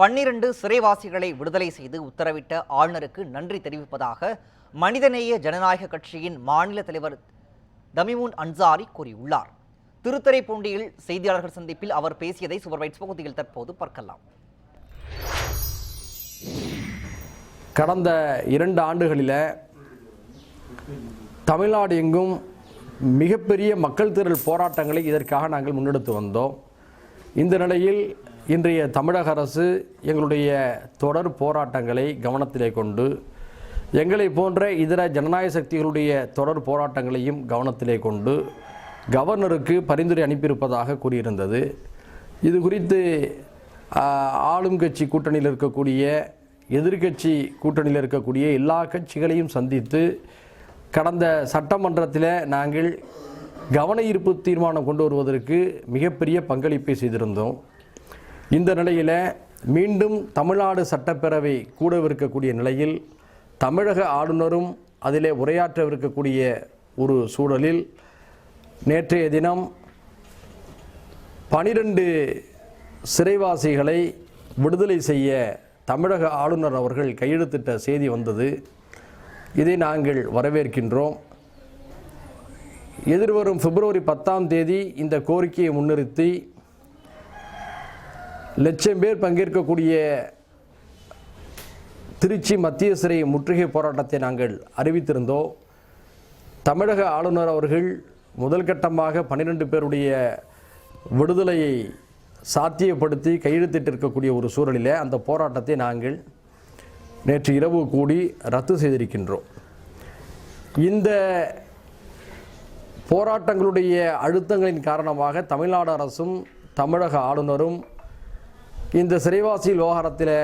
பன்னிரண்டு சிறைவாசிகளை விடுதலை செய்து உத்தரவிட்ட ஆளுநருக்கு நன்றி தெரிவிப்பதாக மனிதநேய ஜனநாயக கட்சியின் மாநில தலைவர் தமிமுன் அன்சாரி கூறியுள்ளார். திருத்துறைப்பூண்டியில் செய்தியாளர்கள் சந்திப்பில் அவர் பேசியதை சுபர்வைட்ஸ் பகுதியில் தற்போது பார்க்கலாம். கடந்த இரண்டு ஆண்டுகளில் தமிழ்நாடு எங்கும் மிகப்பெரிய மக்கள் திரள் போராட்டங்களை இதற்காக நாங்கள் முன்னெடுத்து வந்தோம். இந்த நிலையில் இன்றைய தமிழக அரசு எங்களுடைய தொடர் போராட்டங்களை கவனத்திலே கொண்டு எங்களை போன்ற இதர ஜனநாயக சக்திகளுடைய தொடர் போராட்டங்களையும் கவனத்திலே கொண்டு கவர்னருக்கு பரிந்துரை அனுப்பியிருப்பதாக கூறியிருந்தது. இது குறித்து ஆளும் கட்சி கூட்டணியில் இருக்கக்கூடிய எதிர்கட்சி கூட்டணியில் இருக்கக்கூடிய எல்லா கட்சிகளையும் சந்தித்து கடந்த சட்டமன்றத்தில் நாங்கள் கவன ஈர்ப்பு தீர்மானம் கொண்டு வருவதற்கு மிகப்பெரிய பங்களிப்பை செய்திருந்தோம். இந்த நிலையில் மீண்டும் தமிழ்நாடு சட்டப்பேரவை கூடவிருக்கக்கூடிய நிலையில் தமிழக ஆளுநரும் அதிலே உரையாற்றவிருக்கக்கூடிய ஒரு சூழலில் நேற்றைய தினம் பனிரெண்டு சிறைவாசிகளை விடுதலை செய்ய தமிழக ஆளுநர் அவர்கள் கையெழுத்திட்ட செய்தி வந்தது. இதை நாங்கள் வரவேற்கின்றோம். எதிர்வரும் பிப்ரவரி பத்தாம் தேதி இந்த கோரிக்கையை முன்னிறுத்தி லட்சம் பேர் பங்கேற்கக்கூடிய திருச்சி மத்திய சிறை முற்றுகை போராட்டத்தை நாங்கள் அறிவித்திருந்தோம். தமிழக ஆளுநர் அவர்கள் முதல் கட்டமாக பன்னிரெண்டு பேருடைய விடுதலையை சாத்தியப்படுத்தி கையெழுத்திட்டிருக்கக்கூடிய ஒரு சூழலில் அந்த போராட்டத்தை நாங்கள் நேற்று இரவு கூடி ரத்து செய்திருக்கின்றோம். இந்த போராட்டங்களுடைய அழுத்தங்களின் காரணமாக தமிழ்நாடு அரசும் தமிழக ஆளுநரும் இந்த சிறைவாசி விவகாரத்தில்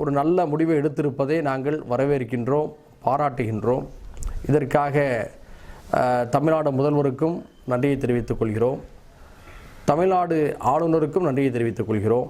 ஒரு நல்ல முடிவை எடுத்திருப்பதை நாங்கள் வரவேற்கின்றோம் பாராட்டுகின்றோம். இதற்காக தமிழ்நாடு முதல்வருக்கும் நன்றியை தெரிவித்துக் கொள்கிறோம். தமிழ்நாடு ஆளுநருக்கும் நன்றியை தெரிவித்துக் கொள்கிறோம்.